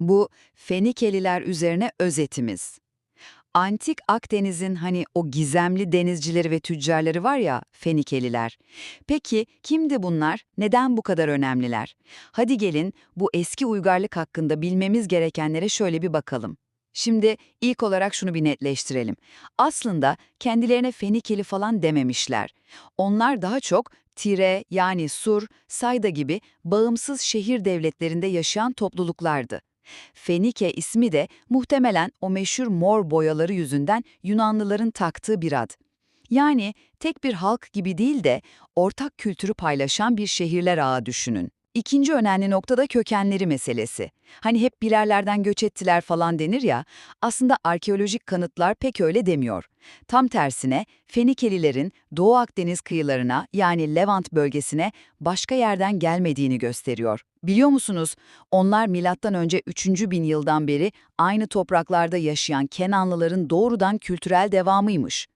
Bu Fenikeliler üzerine özetimiz. Antik Akdeniz'in hani o gizemli denizcileri ve tüccarları var ya Fenikeliler. Peki kimdi bunlar? Neden bu kadar önemliler? Hadi gelin bu eski uygarlık hakkında bilmemiz gerekenlere şöyle bir bakalım. Şimdi ilk olarak şunu bir netleştirelim. Aslında kendilerine Fenikeli falan dememişler. Onlar daha çok Tire yani Sur, Sayda gibi bağımsız şehir devletlerinde yaşayan topluluklardı. Fenike ismi de muhtemelen o meşhur mor boyaları yüzünden Yunanlıların taktığı bir ad. Yani tek bir halk gibi değil de ortak kültürü paylaşan bir şehirler ağı düşünün. İkinci önemli nokta da kökenleri meselesi. Hani hep bir yerlerden göç ettiler falan denir ya, aslında arkeolojik kanıtlar pek öyle demiyor. Tam tersine Fenikelilerin Doğu Akdeniz kıyılarına yani Levant bölgesine başka yerden gelmediğini gösteriyor. Biliyor musunuz, onlar milattan önce 3. bin yıldan beri aynı topraklarda yaşayan Kenanlıların doğrudan kültürel devamıymış.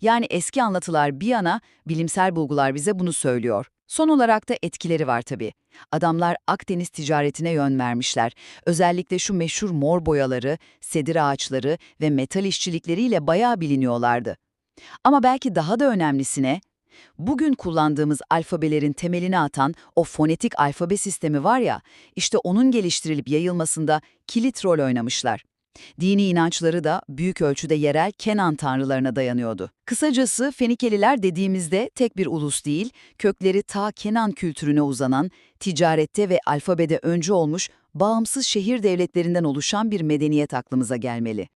Yani eski anlatılar bir yana bilimsel bulgular bize bunu söylüyor. Son olarak da etkileri var tabii. Adamlar Akdeniz ticaretine yön vermişler. Özellikle şu meşhur mor boyaları, sedir ağaçları ve metal işçilikleriyle bayağı biliniyorlardı. Ama belki daha da önemlisine, bugün kullandığımız alfabelerin temelini atan o fonetik alfabe sistemi var ya, işte onun geliştirilip yayılmasında kilit rol oynamışlar. Dini inançları da büyük ölçüde yerel Kenan tanrılarına dayanıyordu. Kısacası Fenikeliler dediğimizde tek bir ulus değil, kökleri ta Kenan kültürüne uzanan, ticarette ve alfabede öncü olmuş, bağımsız şehir devletlerinden oluşan bir medeniyet aklımıza gelmeli.